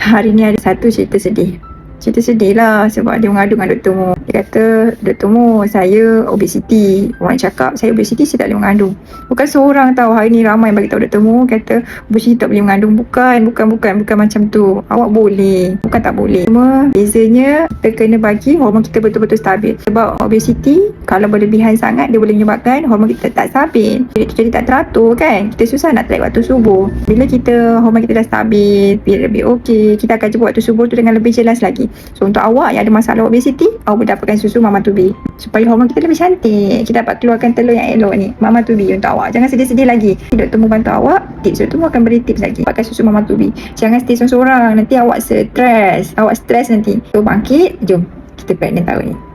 Hari ni ada satu cerita sedih. Cerita sedih lah sebab dia mengadu dengan Dr. Mo. Dia kata, Dr. Mo, saya obesity. Orang cakap, saya obesity, saya tak boleh mengandung. Bukan seorang tahu, hari ni ramai bagi tahu Dr. Mo. Kata, obesity tak boleh mengandung. Bukan, bukan, bukan. Bukan macam tu. Awak boleh. Bukan tak boleh. Cuma, bezanya, kita kena bagi hormon kita betul-betul stabil. Sebab obesity, kalau berlebihan sangat, dia boleh menyebabkan hormon kita tak stabil. Jadi, jadi tak teratur kan. Kita susah nak track waktu subuh. Bila kita, hormon kita dah stabil, lebih okey, kita akan jumpa waktu subuh tu dengan lebih jelas lagi. So untuk awak yang ada masalah obesity, awak boleh dapatkan susu Mama Tubi. Supaya hormon kita lebih cantik. Kita dapat keluarkan telur yang elok ni. Mama Tubi untuk awak. Jangan sedih-sedih lagi. Doktor mu bantu awak, tips doktor mu akan beri tips lagi. Pakai susu Mama Tubi. Jangan stay seorang-seorang. Nanti awak stres. Awak stres nanti. So bangkit, jom. Kita pregnant tahun ni.